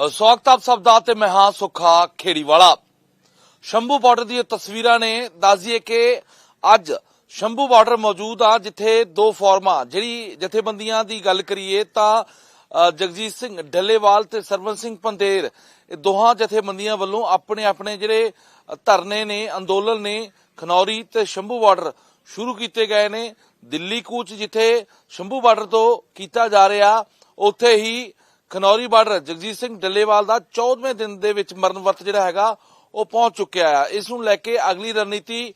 ਅ, ਸਵਾਗਤ ਸਭ ਦਾ ਤੇ ਮੈਂ ਹਾਂ ਸੁਖਾ ਖੇੜੀਵਾਲਾ। ਸ਼ੰਭੂ ਬਾਰਡਰ ਦੀਆਂ ਤਸਵੀਰਾਂ ਨੇ ਦੱਸਦੀਏ ਕਿ ਅੱਜ ਸ਼ੰਭੂ ਬਾਰਡਰ ਮੌਜੂਦ ਆ ਜਿੱਥੇ ਦੋ ਫੋਰਮਾਂ ਜਿਹੜੀ ਜਥੇਬੰਦੀਆਂ ਦੀ ਗੱਲ ਕਰੀਏ ਤਾਂ ਜਗਜੀਤ ਸਿੰਘ ਢੱਲੇਵਾਲ ਤੇ ਸਰਵਨ ਸਿੰਘ ਪੰਦੇਰ ਇਹ ਦੋਹਾਂ ਜਥੇਬੰਦੀਆਂ ਵੱਲੋਂ ਆਪਣੇ ਆਪਣੇ ਜਿਹੜੇ ਧਰਨੇ ਨੇ ਅੰਦੋਲਨ ਨੇ ਖਨੌਰੀ ਤੇ ਸ਼ੰਭੂ ਬਾਰਡਰ ਸ਼ੁਰੂ ਕੀਤੇ ਗਏ ਨੇ। ਦਿੱਲੀ ਕੂਚ ਜਿੱਥੇ ਸ਼ੰਭੂ ਬਾਰਡਰ ਤੋਂ ਕੀਤਾ ਜਾ ਰਿਹਾ ਉੱਥੇ ਹੀ ਖਨੌਰੀ ਬਾਰਡਰ ਜਗਜੀਤ ਸਿੰਘ ਡੱਲੇਵਾਲ ਦਾ 14ਵੇਂ ਦਿਨ ਦੇ ਵਿੱਚ ਮਰਨ ਵਰਤ ਜਿਹੜਾ ਹੈਗਾ, ਉਹ ਪਹੁੰਚ ਚੁੱਕਿਆ ਆ। ਇਸ ਨੂੰ ਲੈ ਕੇ ਅਗਲੀ ਰਣਨੀਤੀ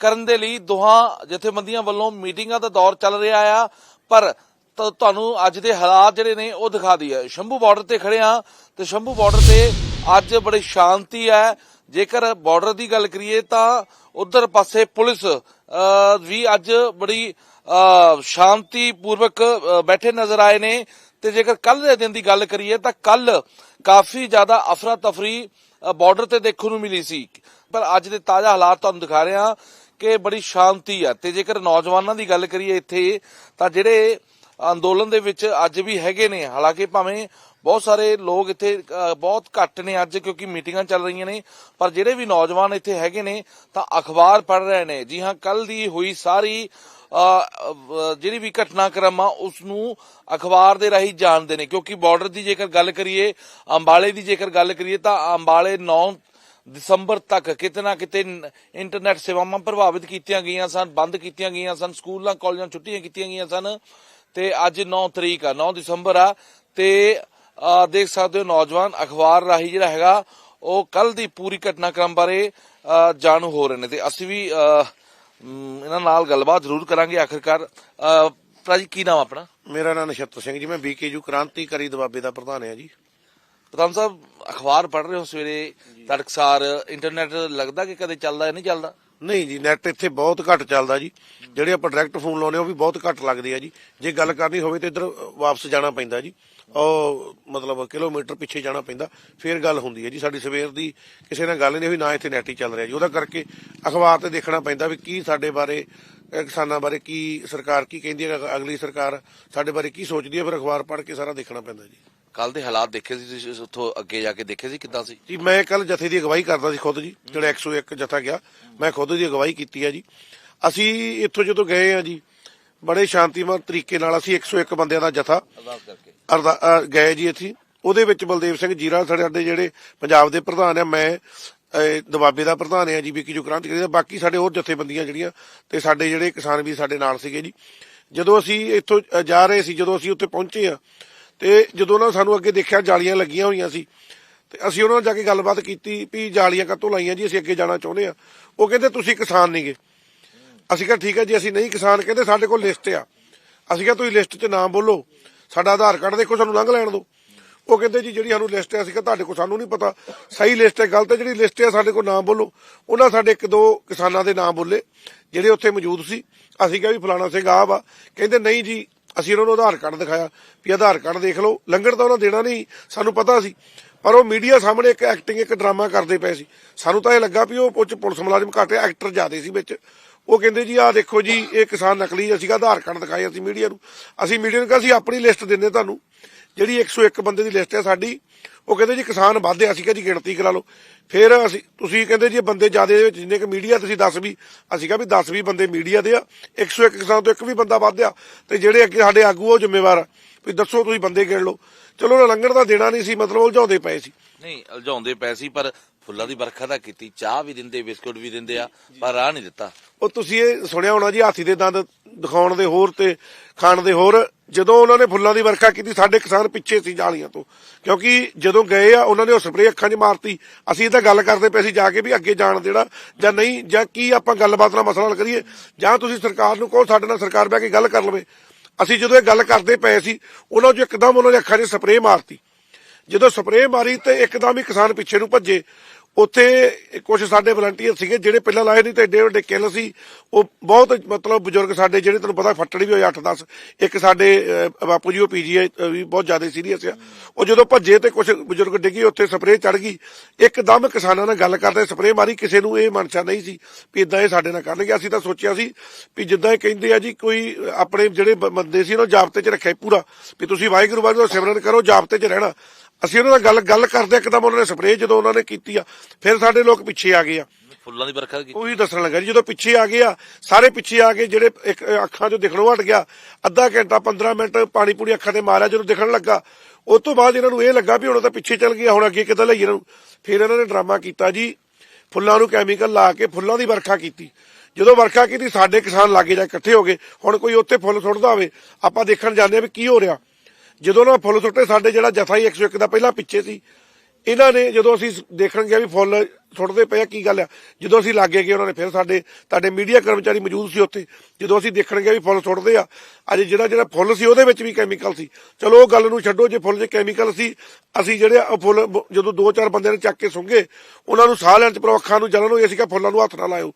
ਕਰਨ ਦੇ ਲਈ ਦੋਹਾਂ ਜਥੇਬੰਦੀਆਂ ਵੱਲੋਂ ਮੀਟਿੰਗਾਂ ਦਾ ਦੌਰ ਚੱਲ ਰਿਹਾ ਆ, ਪਰ ਤੁਹਾਨੂੰ ਅੱਜ ਦੇ ਹਾਲਾਤ ਜਿਹੜੇ ਨੇ, ਉਹ ਦਿਖਾ ਦਈਏ। ਸ਼ੰਭੂ ਬਾਰਡਰ ਤੇ ਖੜੇ ਆ ਤੇ ਸ਼ੰਭੂ ਬਾਰਡਰ ਤੇ ਅੱਜ ਬੜੀ ਸ਼ਾਂਤੀ ਹੈ। ਜੇਕਰ ਬਾਰਡਰ ਦੀ ਗੱਲ ਕਰੀਏ ਤਾਂ ਉਧਰ ਪਾਸੇ ਪੁਲਿਸ ਵੀ ਅੱਜ ਬੜੀ ਸ਼ਾਂਤੀ ਪੂਰਵਕ ਬੈਠੇ ਨਜ਼ਰ ਆਏ ਨੇ। ਤੇ ਜੇਕਰ ਕੱਲ ਦੇ ਦਿਨ ਦੀ ਗੱਲ ਕਰੀਏ ਤਾਂ ਕੱਲ ਕਾਫੀ ਜ਼ਿਆਦਾ ਅਫਰਾ ਤਫਰੀ ਬਾਰਡਰ ਤੇ ਦੇਖਣ ਨੂੰ ਮਿਲੀ ਸੀ। ਪਰ ਅੱਜ ਦੇ ਤਾਜ਼ਾ ਹਾਲਾਤ ਤੁਹਾਨੂੰ ਦਿਖਾ ਰਹੇ ਹਾਂ ਕਿ ਬੜੀ ਸ਼ਾਂਤੀ ਆ। ਤੇ ਜੇਕਰ ਨੌਜਵਾਨਾਂ ਦੀ ਗੱਲ ਕਰੀਏ ਇੱਥੇ, ਤਾਂ ਜਿਹੜੇ ਅੰਦੋਲਨ ਦੇ ਵਿੱਚ ਅੱਜ ਵੀ ਹੈਗੇ ਨੇ, ਹਾਲਾਂਕਿ ਭਾਵੇਂ ਬਹੁਤ ਸਾਰੇ ਲੋਕ ਇੱਥੇ ਬਹੁਤ ਘੱਟ ਨੇ ਅੱਜ ਕਿਉਂਕਿ ਮੀਟਿੰਗਾਂ ਚੱਲ ਰਹੀਆਂ ਨੇ, ਪਰ ਜਿਹੜੇ ਵੀ ਨੌਜਵਾਨ ਇੱਥੇ ਹੈਗੇ ਨੇ ਤਾਂ ਅਖਬਾਰ ਪੜ੍ਹ ਰਹੇ ਨੇ। ਜੀ ਹਾਂ ਕੱਲ ਦੀ ਹੋਈ ਸਾਰੀ ਜਿਹੜੀ ਵੀ ਘਟਨਾਕ੍ਰਮ ਆ ਉਸ ਨੂੰ ਅਖਬਾਰ ਦੇ ਰਾਹੀਂ ਜਾਣਦੇ ਨੇ, ਕਿਉਂਕਿ ਬਾਰਡਰ ਦੀ ਜੇਕਰ ਗੱਲ ਕਰੀਏ, ਅੰਬਾਲੇ ਦੀ ਜੇਕਰ ਗੱਲ ਕਰੀਏ, ਤਾਂ ਅੰਬਾਲੇ 9 ਦਸੰਬਰ ਤੱਕ ਕਿਤੇ ਨਾ ਕਿਤੇ ਇੰਟਰਨੈਟ ਸੇਵਾਵਾਂ ਪ੍ਰਭਾਵਿਤ ਕੀਤੀਆਂ ਗਈਆਂ ਸਨ, ਬੰਦ ਕੀਤੀਆਂ ਗਈਆਂ ਸਨ, ਸਕੂਲਾਂ, ਕਾਲਜਾਂ ਛੁੱਟੀਆਂ ਕੀਤੀਆਂ ਗਈਆਂ ਸਨ, ਤੇ ਅੱਜ 9 ਤਰੀਕ ਆ 9 ਦਸੰਬਰ ਆ, ਤੇ ਦੇਖ ਸਕਦੇ ਹੋ ਨੌਜਵਾਨ ਅਖਬਾਰ ਰਾਹੀਂ ਜਿਹੜਾ ਹੈਗਾ, ਉਹ ਕੱਲ ਦੀ ਪੂਰੀ ਘਟਨਾਕ੍ਰਮ ਬਾਰੇ ਜਾਣੂ ਹੋ ਰਹੇ ਨੇ, ਤੇ ਅਸੀਂ ਵੀ ਇਹਨਾਂ ਨਾਲ ਗੱਲਬਾਤ ਜ਼ਰੂਰ ਕਰਾਂਗੇ ਆਖਿਰਕਾਰ। ਭਰਾ ਜੀ ਕੀ ਨਾਮ ਆਪਣਾ? ਮੇਰਾ ਨਾਮ ਨਛੱਤਰ ਸਿੰਘ ਜੀ ਮੈਂ ਬੀਕੇਯੂ ਕ੍ਰਾਂਤੀਕਾਰੀ ਦਬਾਬੇ ਦਾ ਪ੍ਰਧਾਨ ਹਾਂ ਜੀ। ਪ੍ਰਧਾਨ ਸਾਹਿਬ ਅਖਬਾਰ ਪੜ੍ਹ ਰਹੇ ਹੋ ਸਵੇਰੇ ਤੜਕਸਾਰ ਇੰਟਰਨੈਟ ਲੱਗਦਾ ਕਿ ਕਦੇ ਚੱਲਦਾ ਹੈ ਨਹੀਂ ਚੱਲਦਾ? ਨਹੀਂ ਜੀ ਨੈਟ ਇੱਥੇ ਬਹੁਤ ਘੱਟ ਚੱਲਦਾ ਜੀ। ਜਿਹੜੇ ਆਪਾਂ ਡਾਇਰੈਕਟ ਫੋਨ ਲਾਉਨੇ ਉਹ ਵੀ ਬਹੁਤ ਘੱਟ ਲੱਗਦੇ ਆ ਜੀ। ਜੇ ਗੱਲ ਕਰਨੀ ਹੋਵੇ ਤੇ ਇੱਧਰ ਵਾਪਸ ਜਾਣਾ ਪੈਂਦਾ ਜੀ। ਉਹ ਮਤਲਬ ਕਿਲੋਮੀਟਰ ਪਿੱਛੇ ਜਾਣਾ ਪੈਂਦਾ, ਫੇਰ ਗੱਲ ਹੁੰਦੀ ਹੈ ਜੀ। ਸਾਡੀ ਸਵੇਰ ਦੀ ਕਿਸੇ ਨਾਲ ਗੱਲ ਨਹੀਂ ਹੋਈ, ਨਾ ਇੱਥੇ ਨੈਟ ਹੀ ਚੱਲ ਰਿਹਾ ਜੀ। ਉਹਦਾ ਕਰਕੇ ਅਖਬਾਰ ਤੇ ਦੇਖਣਾ ਪੈਂਦਾ ਵੀ ਕੀ ਸਾਡੇ ਬਾਰੇ ਕਿਸਾਨਾਂ ਬਾਰੇ ਕੀ ਸਰਕਾਰ ਕੀ ਕਹਿੰਦੀ ਹੈ, ਅਗਲੀ ਸਰਕਾਰ ਸਾਡੇ ਬਾਰੇ ਕੀ ਸੋਚਦੀ ਹੈ, ਫਿਰ ਅਖਬਾਰ ਪੜ੍ਹ ਕੇ ਸਾਰਾ ਦੇਖਣਾ ਪੈਂਦਾ ਜੀ। ਕੱਲ ਦੇ ਹਾਲਾਤ ਦੇਖੇ ਸੀ ਤੁਸੀਂ ਉੱਥੋਂ ਅੱਗੇ ਜਾ ਕੇ ਦੇਖੇ ਸੀ ਕਿੱਦਾਂ ਸੀ? ਜੀ ਮੈਂ ਕੱਲ ਜਥੇ ਦੀ ਅਗਵਾਈ ਕਰਦਾ ਸੀ ਖੁਦ ਜੀ ਜਿਹੜਾ 101 ਜਥਾ ਗਿਆ ਮੈਂ ਖੁਦ ਦੀ ਅਗਵਾਈ ਕੀਤੀ ਹੈ ਜੀ। ਅਸੀਂ ਇੱਥੋਂ ਜਦੋਂ ਗਏ ਆ ਜੀ ਬੜੇ ਸ਼ਾਂਤੀਮਈ ਤਰੀਕੇ ਨਾਲ ਅਸੀਂ 101 ਬੰਦਿਆਂ ਦਾ ਜਥਾ ਅਰਦਾਸ ਕਰਕੇ। ਗਏ ਜੀ ਇੱਥੇ। ਉਹਦੇ ਵਿੱਚ ਬਲਦੇਵ ਸਿੰਘ ਜੀਰਾ ਸਾਡੇ ਸਾਡੇ ਜਿਹੜੇ ਪੰਜਾਬ ਦੇ ਪ੍ਰਧਾਨ ਆ ਮੈਂ ਦਬਾਬੇ ਦਾ ਪ੍ਰਧਾਨ ਆ ਜੀ ਬੀਕੀ ਜੋ ਕ੍ਰਾਂਤੀਕਾਰੀ ਦਾ ਬਾਕੀ ਸਾਡੇ ਹੋਰ ਜਥੇਬੰਦੀਆਂ ਜਿਹੜੀਆਂ ਤੇ ਸਾਡੇ ਜਿਹੜੇ ਕਿਸਾਨ ਵੀ ਸਾਡੇ ਨਾਲ ਸੀਗੇ ਜੀ। ਜਦੋਂ ਅਸੀਂ ਇੱਥੋਂ ਜਾ ਰਹੇ ਸੀ ਜਦੋਂ ਅਸੀਂ ਉੱਥੇ ਪਹੁੰਚੇ ਆ ਤੇ ਜਦੋਂ ਉਹਨਾਂ ਸਾਨੂੰ ਅੱਗੇ ਦੇਖਿਆ ਜਾਲੀਆਂ ਲੱਗੀਆਂ ਹੋਈਆਂ ਸੀ, ਤੇ ਅਸੀਂ ਉਹਨਾਂ ਨਾਲ ਜਾ ਕੇ ਗੱਲਬਾਤ ਕੀਤੀ ਵੀ ਜਾਲੀਆਂ ਕਾਹਤੋਂ ਲਾਈਆਂ ਜੀ, ਅਸੀਂ ਅੱਗੇ ਜਾਣਾ ਚਾਹੁੰਦੇ ਆ ਉਹ ਕਹਿੰਦੇ, ਤੁਸੀਂ ਕਿਸਾਨ ਨਹੀਂਗੇ ਅਸੀਂ ਕਿਹਾ, ਠੀਕ ਹੈ ਜੀ, ਅਸੀਂ ਨਹੀਂ ਕਿਸਾਨ। ਕਹਿੰਦੇ, ਸਾਡੇ ਕੋਲ ਲਿਸਟ ਆ। ਅਸੀਂ ਕਿਹਾ, ਤੁਸੀਂ ਲਿਸਟ 'ਚ ਨਾਮ ਬੋਲੋ। ਸਾਡਾ ਆਧਾਰ ਕਾਰਡ ਦੇਖੋ, ਸਾਨੂੰ ਲੰਘ ਲੈਣ ਦਿਓ। ਉਹ ਕਹਿੰਦੇ, ਜੀ, ਜਿਹੜੀ ਸਾਨੂੰ ਲਿਸਟ ਹੈ ਅਸੀਂ ਕਿਹਾ, ਤੁਹਾਡੇ ਕੋਲ ਸਾਨੂੰ ਨਹੀਂ ਪਤਾ। ਸਹੀ ਲਿਸਟ ਹੈ, ਗਲਤ ਹੈ, ਜਿਹੜੀ ਲਿਸਟ ਹੈ ਸਾਡੇ ਕੋਲ ਨਾਮ ਬੋਲੋ। ਉਹਨਾਂ ਸਾਡੇ ਇੱਕ ਦੋ ਕਿਸਾਨਾਂ ਦੇ ਨਾਮ ਬੋਲੇ, ਜਿਹੜੇ ਉੱਥੇ ਮੌਜੂਦ ਸੀ। ਅਸੀਂ ਕਿਹਾ ਵੀ, ਫਲਾਣਾ ਸਿੰਘ ਆਹ ਵਾ ਕਹਿੰਦੇ, ਨਹੀਂ ਜੀ ਅਸੀਂ ਉਹਨਾਂ ਨੂੰ ਆਧਾਰ ਕਾਰਡ ਦਿਖਾਇਆ ਵੀ ਆਧਾਰ ਕਾਰਡ ਦੇਖ ਲਓ। ਲੰਗਰ ਤਾਂ ਉਹਨਾਂ ਦੇਣਾ ਨਹੀਂ, ਸਾਨੂੰ ਪਤਾ ਸੀ। ਪਰ ਉਹ ਮੀਡੀਆ ਸਾਹਮਣੇ ਇੱਕ ਐਕਟਿੰਗ ਇੱਕ ਡਰਾਮਾ ਕਰਦੇ ਪਏ ਸੀ। ਸਾਨੂੰ ਤਾਂ ਇਹ ਲੱਗਾ ਵੀ ਉਹ ਉਹ ਪੁਲਿਸ ਮੁਲਾਜ਼ਮ ਘੱਟ ਐਕਟਰ ਜ਼ਿਆਦੇ ਸੀ ਵਿੱਚ। ਉਹ ਕਹਿੰਦੇ ਜੀ, ਆਹ ਦੇਖੋ ਜੀ, ਇਹ ਕਿਸਾਨ ਨਕਲੀ ਅਸੀਂ ਆਧਾਰ ਕਾਰਡ ਦਿਖਾਏ ਅਸੀਂ ਮੀਡੀਆ ਨੂੰ। ਅਸੀਂ ਮੀਡੀਆ ਨੂੰ ਕਿਹਾ, ਅਸੀਂ ਆਪਣੀ ਲਿਸਟ ਦਿੰਨੇ ਤੁਹਾਨੂੰ। ਜਿਹੜੀ 101 ਬੰਦੇ ਦੀ ਲਿਸਟ ਹੈ ਸਾਡੀ ਉਹ ਕਹਿੰਦੇ ਜੀ ਕਿਸਾਨ ਵਾਧੇ ਅਸੀਂ ਕਿਹਾ ਜੀ ਗਿਣਤੀ ਕਰਾ ਲਓ। ਫਿਰ ਅਸੀਂ, ਤੁਸੀਂ ਕਹਿੰਦੇ ਜੀ ਬੰਦੇ ਜ਼ਿਆਦੇ ਦੇ ਵਿੱਚ, ਜਿੰਨੇ ਕਿ ਮੀਡੀਆ, ਤੁਸੀਂ 10 ਵੀ, ਅਸੀਂ ਕਿਹਾ ਵੀ 10 ਵੀ ਬੰਦੇ ਮੀਡੀਆ ਦੇ ਆ 101 ਕਿਸਾਨ ਤੋਂ ਇੱਕ ਵੀ ਬੰਦਾ ਵਾਧਿਆ। ਤੇ ਜਿਹੜੇ ਅੱਗੇ ਸਾਡੇ ਆਗੂ ਉਹ ਜ਼ਿੰਮੇਵਾਰ ਆ, ਵੀ ਦੱਸੋ ਤੁਸੀਂ ਬੰਦੇ ਗਿਣ ਲਓ। ਚਲੋ ਉਹਨਾਂ ਲੰਗਰ ਦਾ ਦੇਣਾ ਨਹੀਂ ਸੀ, ਮਤਲਬ ਉਲਝਾਉਂਦੇ ਪਏ ਸੀ। ਨਹੀਂ, ਉਲਝਾਉਂਦੇ ਪਏ ਸੀ, ਪਰ ਫੁੱਲਾਂ ਦੀ ਵਰਖਾ ਤਾਂ ਕੀਤੀ ਚਾਹ ਵੀ ਦਿੰਦੇ ਬਿਸਕੁਟ ਵੀ ਦਿੰਦੇ ਆ ਪਰ ਰਾਹ ਨਹੀਂ ਦਿੱਤਾ। ਉਹ ਤੁਸੀਂ ਇਹ ਸੁਣਿਆ ਹੋਣਾ ਜੀ ਹਾਥੀ ਦੇ ਦੰਦ ਦਿਖਾਉਣ ਦੇ ਹੋਰ ਤੇ ਖਾਣ ਦੇ ਹੋਰ ਜਦੋਂ ਉਹਨਾਂ ਨੇ ਫੁੱਲਾਂ ਦੀ ਵਰਖਾ ਕੀਤੀ ਸਾਡੇ ਕਿਸਾਨ ਪਿੱਛੇ ਸੀ ਜਾਲੀਆਂ ਤੋਂ। ਕਿਉਂਕਿ ਜਦੋਂ ਗਏ ਆ ਉਹਨਾਂ ਨੇ ਉਹ ਸਪਰੇਅ ਅੱਖਾਂ 'ਚ ਮਾਰਤੀ। ਅਸੀਂ ਤਾਂ ਗੱਲ ਕਰਦੇ ਪਏ ਸੀ ਜਾ ਕੇ ਵੀ ਅੱਗੇ ਜਾਣ ਦੇਣਾ ਜਾਂ ਨਹੀਂ ਜਾਂ ਕੀ ਆਪਾਂ ਗੱਲਬਾਤ ਨਾਲ ਮਸਲਾ ਹੱਲ ਕਰੀਏ। ਜਾਂ ਤੁਸੀਂ ਸਰਕਾਰ ਨੂੰ ਕਹੋ ਸਾਡੇ ਨਾਲ ਸਰਕਾਰ ਬਹਿ ਕੇ ਗੱਲ ਕਰ ਲਵੇ। ਅਸੀਂ ਜਦੋਂ ਇਹ ਗੱਲ ਕਰਦੇ ਪਏ ਸੀ ਉਹਨਾਂ 'ਚ ਇੱਕਦਮ ਉਹਨਾਂ ਨੇ ਅੱਖਾਂ 'ਚ ਸਪਰੇਅ ਮਾਰਤੀ। ਜਦੋਂ ਸਪਰੇਅ ਮਾਰੀ ਤੇ ਇੱਕਦਮ ਹੀ ਕਿਸਾਨ ਪਿੱਛੇ ਨੂੰ ਭੱਜੇ। ਉੱਥੇ ਕੁਝ ਸਾਡੇ ਵਲੰਟੀਅਰ ਸੀਗੇ, ਜਿਹੜੇ ਪਹਿਲਾਂ ਲਾਏ ਨਹੀਂ ਤੇ ਏਡੇ ਵੱਡੇ ਕਿੱਲ ਸੀ। ਉਹ ਬਹੁਤ ਮਤਲਬ ਬਜ਼ੁਰਗ ਸਾਡੇ, ਜਿਹੜੇ ਤੁਹਾਨੂੰ ਪਤਾ ਫੱਟੜ ਵੀ ਹੋਏ 8-10 ਇੱਕ ਸਾਡੇ ਬਾਪੂ ਜੀ ਉਹ ਪੀਜੀਆਈ ਵੀ ਬਹੁਤ ਜ਼ਿਆਦਾ ਸੀਰੀਅਸ ਆ। ਉਹ ਜਦੋਂ ਭੱਜੇ ਤੇ ਕੁਝ ਬਜ਼ੁਰਗ ਡਿੱਗੇ, ਉੱਥੇ ਸਪਰੇਅ ਚੜ ਗਈ। ਇੱਕਦਮ ਕਿਸਾਨਾਂ ਨਾਲ ਗੱਲ ਕਰਦੇ ਸਪਰੇਅ ਮਾਰੀ, ਕਿਸੇ ਨੂੰ ਇਹ ਮਨਸ਼ਾ ਨਹੀਂ ਸੀ ਵੀ ਇਦਾਂ ਇਹ ਸਾਡੇ ਨਾਲ ਕਰਨਗੇ। ਅਸੀਂ ਤਾਂ ਸੋਚਿਆ ਸੀ ਵੀ ਜਿੱਦਾਂ ਇਹ ਕਹਿੰਦੇ ਆ ਜੀ, ਕੋਈ ਆਪਣੇ ਜਿਹੜੇ ਬੰਦੇ ਸੀ ਉਹਨਾਂ ਜਾਬਤੇ 'ਚ ਰੱਖਿਆ ਪੂਰਾ। ਵੀ ਤੁਸੀਂ ਵਾਹਿਗੁਰੂ ਵਾਹਿਗੁਰੂ ਦਾ ਸਿਮਰਨ ਕਰੋ, ਜਾਬਤੇ 'ਚ ਰਹਿਣਾ। ਅਸੀਂ ਉਹਨਾਂ ਨਾਲ ਗੱਲ ਗੱਲ ਕਰਦੇ ਇੱਕਦਮ ਉਹਨਾਂ ਨੇ ਸਪਰੇਅ ਜਦੋਂ ਉਹਨਾਂ ਨੇ ਕੀਤੀ ਆ ਫਿਰ ਸਾਡੇ ਲੋਕ ਪਿੱਛੇ ਆ ਗਏ ਆ। ਫੁੱਲਾਂ ਦੀ ਵਰਖਾ ਕੀਤੀ। ਉਹੀ ਦੱਸਣ ਲੱਗਾ ਜੀ ਜਦੋਂ ਪਿੱਛੇ ਆ ਗਏ ਆ ਸਾਰੇ ਪਿੱਛੇ ਆ ਗਏ ਜਿਹੜੇ ਇੱਕ ਅੱਖਾਂ 'ਚੋਂ ਦਿਖਣੋਂ ਹਟ ਗਿਆ ਅੱਧਾ ਘੰਟਾ 15 ਮਿੰਟ ਪਾਣੀ ਪੂਰੀ ਅੱਖਾਂ ਤੇ ਮਾਰਿਆ ਜਦੋਂ ਦਿਖਣ ਲੱਗਾ ਉਸ ਤੋਂ ਬਾਅਦ ਇਹਨਾਂ ਨੂੰ ਇਹ ਲੱਗਾ ਵੀ ਹੁਣ ਤਾਂ ਪਿੱਛੇ ਚੱਲ ਗਿਆ ਹੁਣ ਅੱਗੇ ਕਿੱਦਾਂ ਲਈ ਇਹਨਾਂ ਨੂੰ। ਫਿਰ ਇਹਨਾਂ ਨੇ ਡਰਾਮਾ ਕੀਤਾ ਜੀ ਫੁੱਲਾਂ ਨੂੰ ਕੈਮੀਕਲ ਲਾ ਕੇ ਫੁੱਲਾਂ ਦੀ ਵਰਖਾ ਕੀਤੀ। ਜਦੋਂ ਵਰਖਾ ਕੀਤੀ ਸਾਡੇ ਕਿਸਾਨ ਲਾਗੇ ਜਾ ਇਕੱਠੇ ਹੋ ਗਏ ਹੁਣ ਕੋਈ ਉੱਥੇ ਫੁੱਲ ਸੁੱਟਦਾ ਹੋਵੇ ਆਪਾਂ ਦੇਖਣ ਜਾਂਦੇ ਆ ਵੀ ਕੀ ਹੋ ਰਿਹਾ। ਜਦੋਂ ਨਾ ਫੁੱਲ ਸੁੱਟੇ, ਸਾਡੇ ਜਿਹੜਾ ਜਥਾ ਹੀ 101 ਦਾ ਪਹਿਲਾਂ ਪਿੱਛੇ ਸੀ, ਇਹਨਾਂ ਨੇ ਜਦੋਂ ਅਸੀਂ ਦੇਖਣ ਗਿਆ ਵੀ ਫੁੱਲ ਸੁੱਟਦੇ ਪਏ ਆ, ਕੀ ਗੱਲ ਆ? ਜਦੋਂ ਅਸੀਂ ਲਾਗੇ ਗਏ ਉਹਨਾਂ ਨੇ ਫਿਰ ਸਾਡੇ, ਤੁਹਾਡੇ ਮੀਡੀਆ ਕਰਮਚਾਰੀ ਮੌਜੂਦ ਸੀ ਉੱਥੇ, ਜਦੋਂ ਅਸੀਂ ਦੇਖਣ ਗਏ ਵੀ ਫੁੱਲ ਸੁੱਟਦੇ ਆ, ਅੱਜ ਜਿਹੜਾ ਜਿਹੜਾ ਫੁੱਲ ਸੀ ਉਹਦੇ ਵਿੱਚ ਵੀ ਕੈਮੀਕਲ ਸੀ। ਚਲੋ ਉਹ ਗੱਲ ਨੂੰ ਛੱਡੋ, ਜੇ ਫੁੱਲ 'ਚ ਕੈਮੀਕਲ ਸੀ, ਅਸੀਂ ਜਿਹੜੇ ਉਹ ਫੁੱਲ ਜਦੋਂ ਦੋ ਚਾਰ ਬੰਦਿਆਂ ਨੇ ਚੱਕ ਕੇ ਸੁੰਗੇ ਉਹਨਾਂ ਨੂੰ ਸਾਹ ਲੈਣ 'ਚ ਪਰ ਅੱਖਾਂ ਨੂੰ ਜਲਨ ਹੋਈ ਅਸੀਂ ਕਿਹਾ ਫੁੱਲਾਂ ਨੂੰ ਹੱਥ ਨਾ ਲਾਇਓ।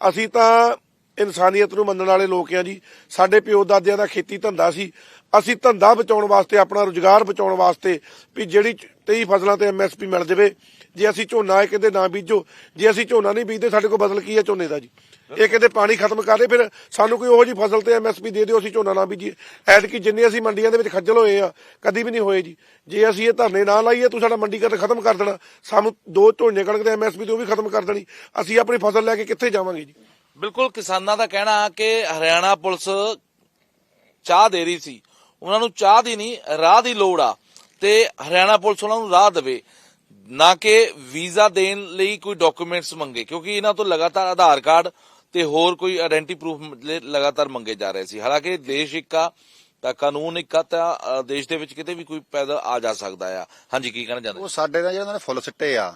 ਅਸੀਂ ਤਾਂ ਇਨਸਾਨੀਅਤ ਨੂੰ ਮੰਨਣ ਵਾਲੇ ਲੋਕ ਆ ਜੀ। ਸਾਡੇ ਪਿਓ ਦਾਦਿਆਂ ਦਾ ਖੇਤੀ ਧੰਦਾ ਸੀ। ਅਸੀਂ ਧੰਦਾ ਬਚਾਉਣ ਵਾਸਤੇ, ਆਪਣਾ ਰੁਜ਼ਗਾਰ ਬਚਾਉਣ ਵਾਸਤੇ ਵੀ ਜਿਹੜੀ 23 ਫਸਲਾਂ ਤੇ ਐਮਐਸਪੀ ਮਿਲ ਜਾਵੇ। ਜੇ ਅਸੀਂ ਝੋਨਾ ਇਹ ਕਹਿੰਦੇ ਨਾ ਬੀਜੋ, ਜੇ ਅਸੀਂ ਝੋਨਾ ਨਹੀਂ ਬੀਜਦੇ, ਸਾਡੇ ਕੋਲ ਬਦਲ ਕੀ ਹੈ ਝੋਨੇ ਦਾ ਜੀ? ਇਹ ਕਹਿੰਦੇ ਪਾਣੀ ਖਤਮ ਕਰ ਦੇ, ਫਿਰ ਸਾਨੂੰ ਕੋਈ ਉਹੋ ਜੀ ਫਸਲ ਤੇ ਐਮਐਸਪੀ ਦੇ ਦਿਓ, ਅਸੀਂ ਝੋਨਾ ਨਾ ਬੀਜੀਏ। ਐਤਕੀ ਜਿੰਨੇ ਅਸੀਂ ਮੰਡੀਆਂ ਦੇ ਵਿੱਚ ਖੱਜਲ ਹੋਏ ਆ, ਕਦੀ ਵੀ ਨਹੀਂ ਹੋਏ ਜੀ। ਜੇ ਅਸੀਂ ਇਹ ਧਰਨੇ ਨਾ ਲਾਈਏ, ਤੂੰ ਸਾਡਾ ਮੰਡੀਕਰਨ ਖਤਮ ਕਰ ਦੇਣਾ। ਸਾਨੂੰ ਦੋ ਝੋਨੇ ਕਣਕ ਦੇ ਐਮਐਸਪੀ ਤੇ ਉਹ ਵੀ ਖਤਮ ਕਰ ਦੇਣੀ। ਅਸੀਂ ਆਪਣੀ ਫਸਲ ਲੈ ਕੇ ਕਿੱਥੇ ਜਾਵਾਂਗੇ ਜੀ? ਬਿਲਕੁਲ ਕਿਸਾਨਾਂ ਦਾ ਕਹਿਣਾ ਕਿ ਹਰਿਆਣਾ ਪੁਲਿਸ ਚਾਹ ਦੇ ਰਹੀ ਸੀ। ਉਹਨਾਂ ਨੂੰ ਚਾਹ ਦੀ ਨਹੀਂ ਰਾਹ ਦੀ ਲੋੜ ਆ ਤੇ ਹਰਿਆਣਾ ਪੁਲਿਸ ਉਹਨਾਂ ਨੂੰ ਰਾਹ ਦੇਵੇ ਨਾ ਕਿ ਵੀਜ਼ਾ ਦੇਣ ਲਈ ਕੋਈ ਡਾਕੂਮੈਂਟਸ ਮੰਗੇ ਕਿਉਂਕਿ ਇਹਨਾਂ ਤੋਂ ਲਗਾਤਾਰ ਆਧਾਰ ਕਾਰਡ ਤੇ ਹੋਰ ਕੋਈ ਆਇਡੈਂਟੀ ਪ੍ਰੂਫ ਲਗਾਤਾਰ ਮੰਗੇ ਜਾ ਰਹੇ ਸੀ। ਹਾਲਾਂਕਿ ਦੇਸ਼ ਇੱਕ ਆ ਤਾਂ ਕਾਨੂੰਨ ਇੱਕ ਆ ਤਾਂ ਦੇਸ਼ ਦੇ ਵਿੱਚ ਕਿਤੇ ਵੀ ਕੋਈ ਪੈਦਾ ਆ ਜਾ ਸਕਦਾ ਆ। ਹਾਂਜੀ ਕੀ ਕਹਿਣਾ ਚਾਹੁੰਦੇ ਉਹ ਸਾਡੇ ਨਾਲ ਜਿਹੜਾ ਉਹਨਾਂ ਨੇ ਫੁੱਲ ਸਿੱਟੇ ਆ।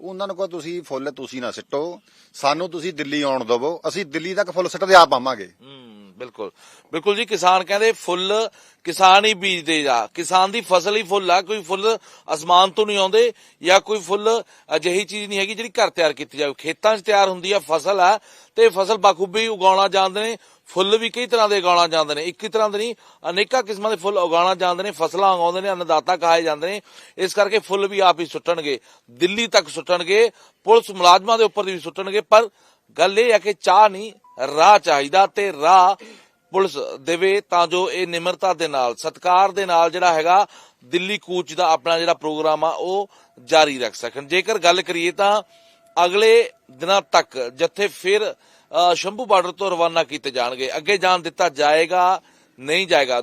ਉਹਨਾਂ ਨੂੰ ਕਹੋ ਤੁਸੀਂ ਫੁੱਲ, ਤੁਸੀਂ ਨਾ ਸਿੱਟੋ। ਸਾਨੂੰ ਤੁਸੀਂ ਦਿੱਲੀ ਆਉਣ ਦਿਵੋ। ਅਸੀਂ ਦਿੱਲੀ ਤੱਕ ਫੁੱਲ ਸਿੱਟਦੇ ਆਪ ਆਵਾਂਗੇ। ਹੂੰ। ਬਿਲਕੁਲ। ਬਿਲਕੁਲ ਜੀ, ਕਿਸਾਨ ਕਹਿੰਦੇ ਫੁੱਲ ਕਿਸਾਨ ਹੀ ਬੀਜਦੇ ਜਾ ਕਿਸਾਨ ਦੀ ਫਸਲ ਹੀ ਫੁੱਲ ਆ, ਕੋਈ ਫੁੱਲ ਅਸਮਾਨ ਤੋਂ ਨਹੀਂ ਆਉਂਦੇ ਜਾਂ ਕੋਈ ਫੁੱਲ ਅਜਿਹੀ ਚੀਜ਼ ਨਹੀਂ ਹੈਗੀ ਜਿਹੜੀ ਘਰ ਤਿਆਰ ਕੀਤੀ ਜਾਵੇ। ਖੇਤਾਂ 'ਚ ਤਿਆਰ ਹੁੰਦੀ ਆ ਫਸਲ ਆ ਤੇ ਫਸਲ ਬਖੂਬੀ ਉਗਾਉਣਾ ਜਾਣਦੇ ਨੇ, ਫੁੱਲ ਵੀ ਕਈ ਤਰ੍ਹਾਂ ਦੇ ਉਗਾਉਣਾ ਜਾਂਦੇ ਨੇ। ਇੱਕ ਹੀ ਤਰ੍ਹਾਂ ਦੇ ਨਹੀਂ, ਅਨੇਕਾਂ ਕਿਸਮਾਂ ਦੇ ਫੁੱਲ ਉਗਾਉਣਾ ਜਾਂਦੇ ਨੇ, ਫਸਲਾਂ ਉਗਾਉਂਦੇ ਨੇ, ਅੰਨਦਾਤਾ ਕਹਾਏ ਜਾਂਦੇ ਨੇ। ਇਸ ਕਰਕੇ ਫੁੱਲ ਵੀ ਆਪ ਹੀ ਸੁੱਟਣਗੇ, ਦਿੱਲੀ ਤੱਕ ਸੁੱਟਣਗੇ, ਪੁਲਿਸ ਮੁਲਾਜ਼ਮਾਂ ਦੇ ਉੱਪਰ ਵੀ ਸੁੱਟਣਗੇ। ਪਰ ਗੱਲ ਇਹ ਹੈ ਕਿ ਚਾਹ ਨਹੀਂ ਰਾਹ ਚਾਹੀਦਾ ਤੇ ਰਾਹ ਪੁਲਿਸ ਦੇਵੇ ਤਾਂ ਜੋ ਇਹ ਨਿਮਰਤਾ ਦੇ ਨਾਲ, ਸਤਕਾਰ ਦੇ ਨਾਲ ਜਿਹੜਾ ਹੈਗਾ ਦਿੱਲੀ ਕੂਚ ਦਾ ਆਪਣਾ ਜਿਹੜਾ ਪ੍ਰੋਗਰਾਮ ਆ, ਉਹ ਜਾਰੀ ਰੱਖ ਸਕਣ। ਜੇਕਰ ਗੱਲ ਕਰੀਏ ਤਾਂ ਅਗਲੇ ਦਿਨਾਂ ਤੱਕ ਜੱਥੇ ਫਿਰ ਸ਼ੰਭੂ ਬਾਰਡਰ ਤੋਂ ਰਵਾਨਾ ਕੀਤੇ ਜਾਣਗੇ। ਅੱਗੇ ਜਾਣ ਦਿੱਤਾ ਜਾਏਗਾ, ਨਹੀਂ ਜਾਏਗਾ।